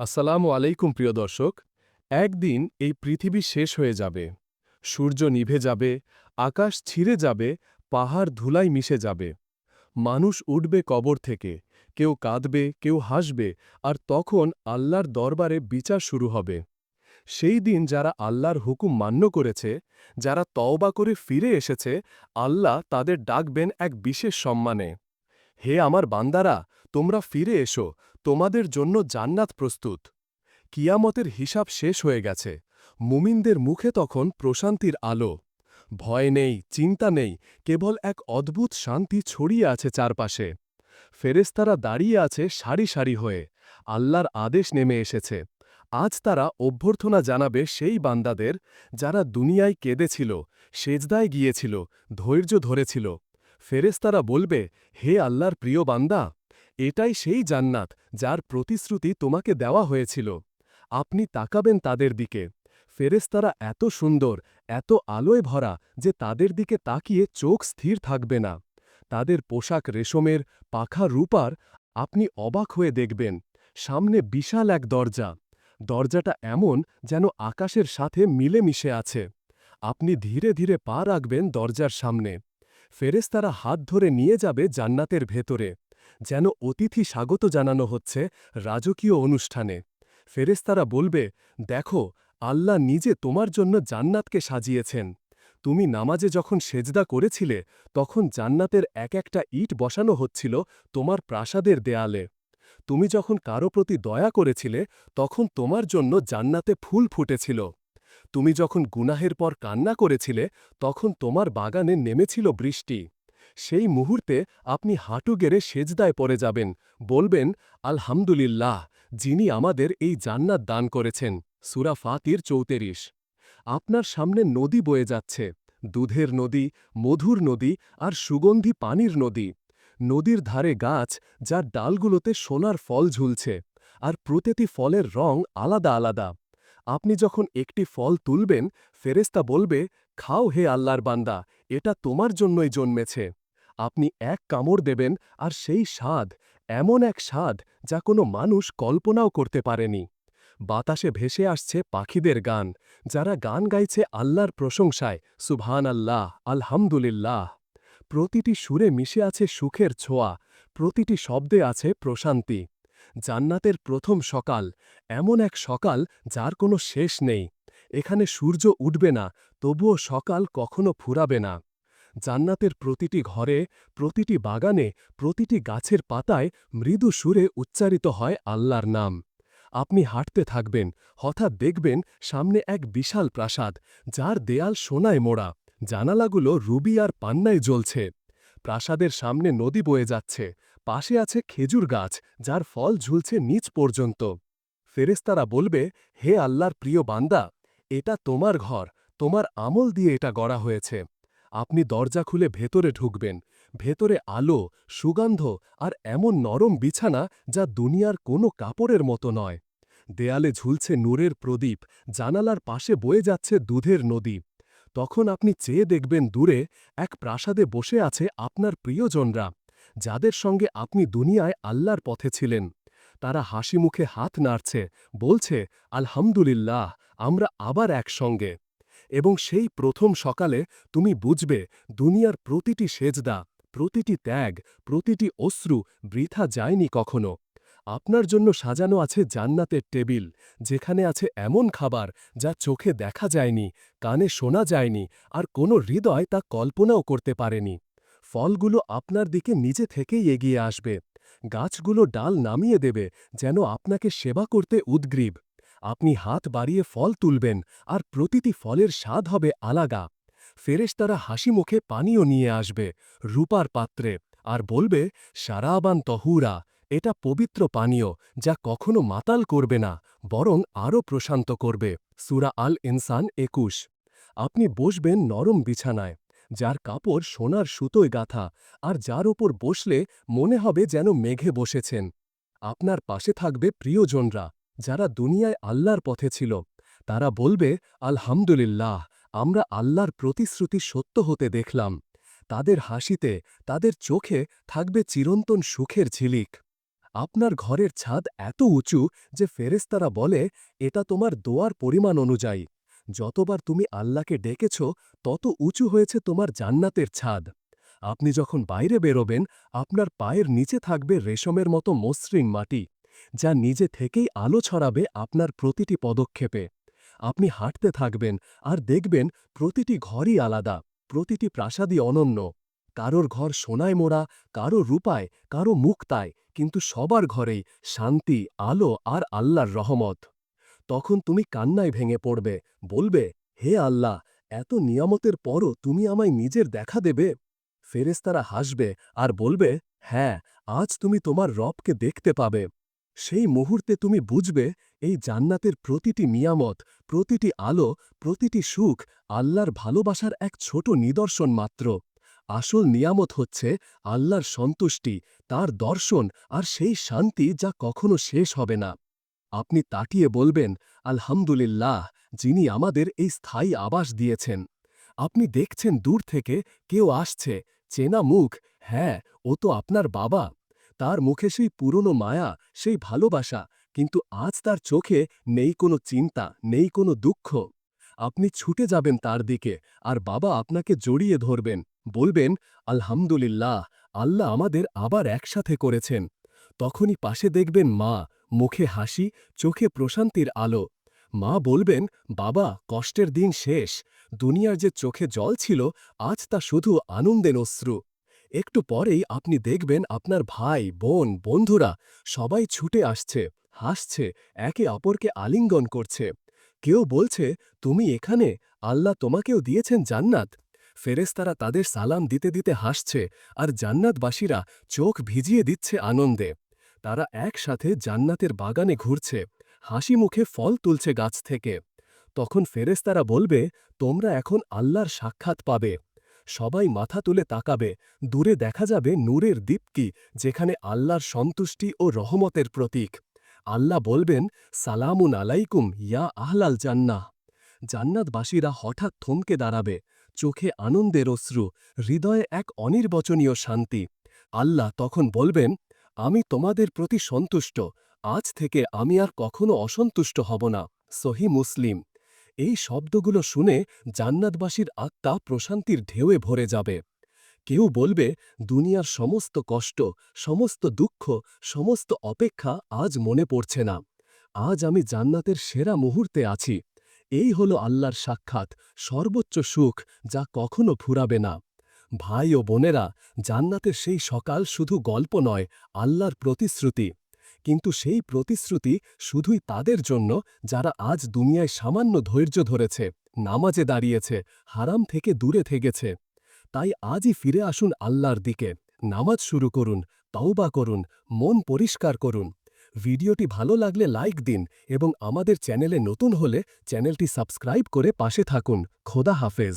আসসালামু আলাইকুম, প্রিয় দর্শক। একদিন এই পৃথিবী শেষ হয়ে যাবে। সূর্য নিভে যাবে, আকাশ ছিঁড়ে যাবে, পাহাড় ধুলাই মিশে যাবে। মানুষ উঠবে কবর থেকে, কেউ কাঁদবে, কেউ হাসবে, আর তখন আল্লাহর দরবারে বিচার শুরু হবে। সেই দিন যারা আল্লাহর হুকুম মান্য করেছে, যারা তওবা করে ফিরে এসেছে, আল্লাহ তাদের ডাকবেন এক বিশেষ সম্মানে। হে আমার বান্দারা, তোমরা ফিরে এসো তোমাদের জন্য জান্নাত প্রস্তুত। কিয়ামতের হিসাব শেষ হয়ে গেছে। মুমিনদের মুখে তখন প্রশান্তির আলো। ভয় নেই, চিন্তা নেই, কেবল এক অদ্ভুত শান্তি ছড়িয়ে আছে চারপাশে। ফেরেস্তারা দাঁড়িয়ে আছে সারি সারি হয়ে। আল্লাহর আদেশ নেমে এসেছে। আজ তারা অভ্যর্থনা জানাবে সেই বান্দাদের যারা দুনিয়ায় কেঁদেছিল, সেজদায় গিয়েছিল, ধৈর্য ধরেছিল। ফেরেস্তারা বলবে, হে আল্লাহর প্রিয় বান্দা এটাই সেই জান্নাত যার প্রতিশ্রুতি তোমাকে দেওয়া হয়েছিল। আপনি তাকাবেন তাদের দিকে। ফেরেস্তারা এত সুন্দর, এত আলোয় ভরা যে তাদের দিকে তাকিয়ে চোখ স্থির থাকবে না। তাদের পোশাক রেশমের, পাখা রূপার, আপনি অবাক হয়ে দেখবেন। সামনে বিশাল এক দরজা। দরজাটা এমন যেন আকাশের সাথে মিলেমিশে আছে। আপনি ধীরে ধীরে পা রাখবেন দরজার সামনে। ফেরেস্তারা হাত ধরে নিয়ে যাবে জান্নাতের ভেতরে। যেন অতিথি স্বাগত জানানো হচ্ছে রাজকীয় অনুষ্ঠানে। ফেরেস্তারা বলবে, দেখো, আল্লাহ নিজে তোমার জন্য জান্নাতকে সাজিয়েছেন। তুমি নামাজে যখন সেজদা করেছিলে, তখন জান্নাতের এক একটা ইট বসানো হচ্ছিল তোমার প্রাসাদের দেয়ালে। তুমি যখন কারও প্রতি দয়া করেছিলে, তখন তোমার জন্য জান্নাতে ফুল ফুটেছিল। তুমি যখন গুনাহের পর কান্না করেছিলে, তখন তোমার বাগানে নেমেছিল বৃষ্টি। সেই মুহূর্তে আপনি হাঁটু গেড়ে সেজদায় পড়ে যাবেন, বলবেন, আলহামদুলিল্লাহ, যিনি আমাদের এই জান্নাত দান করেছেন। সুরা ফাতির চৌতেরিশ। আপনার সামনে নদী বয়ে যাচ্ছে, দুধের নদী, মধুর নদী আর সুগন্ধি পানির নদী। নদীর ধারে গাছ যার ডালগুলোতে সোনার ফল ঝুলছে আর প্রতিটি ফলের রং আলাদা আলাদা। আপনি যখন একটি ফল তুলবেন ফেরেস্তা বলবে, খাও হে আল্লাহর বান্দা, এটা তোমার জন্যই জন্মেছে। আপনি এক কামড় দেবেন আর সেই স্বাদ, এমন এক স্বাদ যা কোনো মানুষ কল্পনাও করতে পারেনি। বাতাসে ভেসে আসছে পাখিদের গান, যারা গান গাইছে আল্লাহর প্রশংসায় সুবহান আল্লাহ আলহামদুলিল্লাহ। প্রতিটি সুরে মিশে আছে সুখের ছোঁয়া, প্রতিটি শব্দে আছে প্রশান্তি। জান্নাতের প্রথম সকাল, এমন এক সকাল যার কোনো শেষ নেই। এখানে সূর্য উঠবে না, তবুও সকাল কখনো ফুরাবে না। জান্নাতের প্রতিটি ঘরে, প্রতিটি বাগানে, প্রতিটি গাছের পাতায় মৃদু সুরে উচ্চারিত হয় আল্লাহর নাম। আপনি হাঁটতে থাকবেন, হঠাৎ দেখবেন সামনে এক বিশাল প্রাসাদ, যার দেয়াল সোনায় মোড়া। জানালাগুলো রুবি আর পান্নায় জ্বলছে। প্রাসাদের সামনে নদী বয়ে যাচ্ছে। পাশে আছে খেজুর গাছ, যার ফল ঝুলছে নিচ পর্যন্ত। ফেরেস্তারা বলবে, হে আল্লাহর প্রিয় বান্দা, এটা তোমার ঘর, তোমার আমল দিয়ে এটা গড়া হয়েছে। আপনি দরজা খুলে ভেতরে ঢুকবেন। ভেতরে আলো, সুগন্ধ আর এমন নরম বিছানা যা দুনিয়ার কোনো কাপড়ের মতো নয়। দেয়ালে ঝুলছে নূরের প্রদীপ, জানালার পাশে বয়ে যাচ্ছে দুধের নদী। তখন আপনি চেয়ে দেখবেন দূরে এক প্রাসাদে বসে আছে আপনার প্রিয়জনরা, যাদের সঙ্গে আপনি দুনিয়ায় আল্লাহর পথে ছিলেন। তারা হাসি মুখে হাত নাড়ছে, বলছে, আলহামদুলিল্লাহ, আমরা আবার একসঙ্গে। এবং সেই প্রথম সকালে তুমি বুঝবে দুনিয়ার প্রতিটি সেজদা, প্রতিটি ত্যাগ, প্রতিটি অশ্রু বৃথা যায়নি কখনো। আপনার জন্য সাজানো আছে জান্নাতের টেবিল, যেখানে আছে এমন খাবার যা চোখে দেখা যায়নি, কানে শোনা যায়নি, আর কোনো হৃদয় তা কল্পনাও করতে পারেনি। ফলগুলো আপনার দিকে নিজে থেকেই এগিয়ে আসবে। গাছগুলো ডাল নামিয়ে দেবে, যেন আপনাকে সেবা করতে উদ্গ্রীব। আপনি হাত বাড়িয়ে ফল তুলবেন আর প্রতিটি ফলের স্বাদ হবে আলাগা ফেরেশতারা হাসি মুখে পানীয় নিয়ে আসবে রূপার পাত্রে আর বলবে, সারাবান তহুরা, এটা পবিত্র পানীয় যা কখনো মাতাল করবে না, বরং আরও প্রশান্ত করবে। সুরা আল ইনসান একুশ। আপনি বসবেন নরম বিছানায়, যার কাপড় সোনার সুতোয় গাথা আর যার ওপর বসলে মনে হবে যেন মেঘে বসেছেন। আপনার পাশে থাকবে প্রিয়জনরা। যারা দুনিয়ায় আল্লাহর পথে ছিল, তারা বলবে, আলহামদুলিল্লাহ, আমরা আল্লাহর প্রতিশ্রুতি সত্য হতে দেখলাম। তাদের হাসিতে, তাদের চোখে থাকবে চিরন্তন সুখের ঝিলিক। আপনার ঘরের ছাদ এত উঁচু যে ফেরেস্তারা বলে, এটা তোমার দোয়ার পরিমাণ অনুযায়ী। যতবার তুমি আল্লাহকে ডেকেছ, তত উঁচু হয়েছে তোমার জান্নাতের ছাদ। আপনি যখন বাইরে বেরোবেন, আপনার পায়ের নিচে থাকবে রেশমের মতো মসৃণ মাটি। যা নিজে থেকেই আলো ছড়াবে আপনার প্রতিটি পদক্ষেপে। আপনি হাঁটতে থাকবেন আর দেখবেন প্রতিটি ঘরই আলাদা, প্রতিটি প্রাসাদই অনন্য। কারোর ঘর সোনায় মোড়া, কারও রূপায়, কারও মুক্তায়, কিন্তু সবার ঘরেই শান্তি, আলো আর আল্লাহর রহমত। তখন তুমি কান্নায় ভেঙে পড়বে, বলবে, হে আল্লাহ, এত নিয়ামতের পরও তুমি আমায় নিজের দেখা দেবে? ফেরেস্তারা হাসবে আর বলবে হ্যাঁ আজ তুমি তোমার রবকে দেখতে পাবে। সেই মুহূর্তে তুমি বুঝবে এই জান্নাতের প্রতিটি নিয়ামত, প্রতিটি আলো, প্রতিটি সুখ আল্লাহর ভালোবাসার এক ছোট নিদর্শন মাত্র। আসল নিয়ামত হচ্ছে আল্লাহর সন্তুষ্টি, তার দর্শন আর সেই শান্তি যা কখনো শেষ হবে না। আপনি তাকিয়ে বলবেন, আলহামদুলিল্লাহ, যিনি আমাদের এই স্থায়ী আবাস দিয়েছেন। আপনি দেখছেন দূর থেকে কেউ আসছে, চেনা মুখ হ্যাঁ ও তো আপনার বাবা। তার মুখে সেই পুরনো মায়া, সেই ভালোবাসা, কিন্তু আজ তার চোখে নেই কোনো চিন্তা, নেই কোনো দুঃখ। আপনি ছুটে যাবেন তার দিকে, আর বাবা আপনাকে জড়িয়ে ধরবেন, বলবেন, আলহামদুলিল্লাহ, আল্লাহ আমাদের আবার একসাথে করেছেন। তখনই পাশে দেখবেন মা, মুখে হাসি, চোখে প্রশান্তির আলো। মা বলবেন, বাবা, কষ্টের দিন শেষ। দুনিয়ার যে চোখে জল ছিল, আজ তা শুধু আনন্দের অশ্রু। একটু পরেই আপনি দেখবেন আপনার ভাই, বোন, বন্ধুরা সবাই ছুটে আসছে, হাসছে, একে অপরকে আলিঙ্গন করছে। কেউ বলছে, তুমি এখানে? আল্লাহ তোমাকেও দিয়েছেন জান্নাত। ফেরেস্তারা তাদের সালাম দিতে দিতে হাসছে আর জান্নাতবাসীরা চোখ ভিজিয়ে দিচ্ছে আনন্দে। তারা একসাথে জান্নাতের বাগানে ঘুরছে, হাসি মুখে ফল তুলছে গাছ থেকে। তখন ফেরেস্তারা বলবে, তোমরা এখন আল্লাহর সাক্ষাৎ পাবে। সবাই মাথা তুলে তাকাবে, দূরে দেখা যাবে নূরের দীপ্তি, যেখানে আল্লাহর সন্তুষ্টি ও রহমতের প্রতীক। আল্লাহ বলবেন, সালামুন আলাইকুম, ইয়া আহলাল জান্নাহ। জান্নাতবাসীরা হঠাৎ থমকে দাঁড়াবে, চোখে আনন্দের অশ্রু, হৃদয়ে এক অনির্বচনীয় শান্তি। আল্লাহ তখন বলবেন, আমি তোমাদের প্রতি সন্তুষ্ট, আজ থেকে আমি আর কখনো অসন্তুষ্ট হব না। সহি মুসলিম। এই শব্দগুলো শুনে জান্নাতবাসীর আত্মা প্রশান্তির ঢেউয়ে ভরে যাবে। কেউ বলবে, দুনিয়ার সমস্ত কষ্ট, সমস্ত দুঃখ, সমস্ত অপেক্ষা আজ মনে পড়ছে না। আজ আমি জান্নাতের সেরা মুহূর্তে আছি। এই হল আল্লাহর সাক্ষাৎ, সর্বোচ্চ সুখ যা কখনো ফুরাবে না। ভাই ও বোনেরা, জান্নাতের সেই সকাল শুধু গল্প নয়, আল্লাহর প্রতিশ্রুতি। কিন্তু সেই প্রতিশ্রুতি শুধুই তাদের জন্য, যারা আজ দুনিয়ায় সামান্য ধৈর্য ধরেছে, নামাজে দাঁড়িয়েছে, হারাম থেকে দূরে থেকেছে। তাই আজই ফিরে আসুন আল্লাহর দিকে, নামাজ শুরু করুন, তওবা করুন, মন পরিষ্কার করুন। ভিডিওটি ভালো লাগলে লাইক দিন এবং আমাদের চ্যানেলে নতুন হলে চ্যানেলটি সাবস্ক্রাইব করে পাশে থাকুন। খোদা হাফেজ।